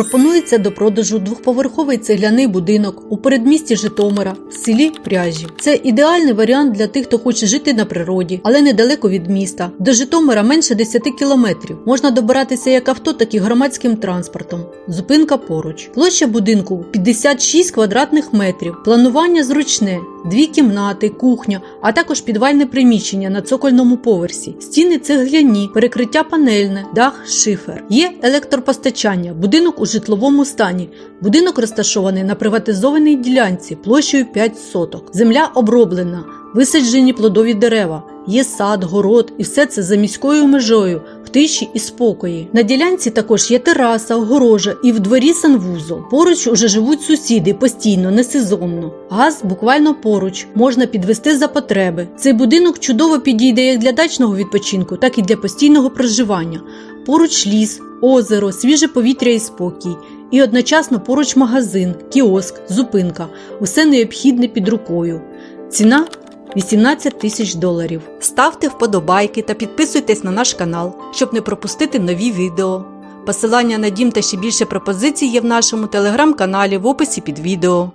Пропонується до продажу двохповерховий цегляний будинок у передмісті Житомира в селі Пряжі. Це ідеальний варіант для тих, хто хоче жити на природі, але недалеко від міста. До Житомира менше 10 кілометрів. Можна добиратися як авто, так і громадським транспортом. Зупинка поруч. Площа будинку 56 квадратних метрів. Планування зручне. Дві кімнати, кухня, а також підвальне приміщення на цокольному поверсі. Стіни цегляні, перекриття панельне, дах шифер. Є електропостачання, будинок у житловому стані. Будинок розташований на приватизованій ділянці площею 5 соток. Земля оброблена, висаджені плодові дерева. Є сад, город і все це за міською межою, в тиші і спокої. На ділянці також є тераса, огорожа і в дворі санвузол. Поруч уже живуть сусіди постійно, не сезонно. Газ буквально поруч, можна підвести за потреби. Цей будинок чудово підійде як для дачного відпочинку, так і для постійного проживання. Поруч ліс, озеро, свіже повітря і спокій. І одночасно поруч магазин, кіоск, зупинка. Усе необхідне під рукою. Ціна 18 тисяч доларів. Ставте вподобайки та підписуйтесь на наш канал, щоб не пропустити нові відео. Посилання на дім та ще більше пропозицій є в нашому телеграм-каналі в описі під відео.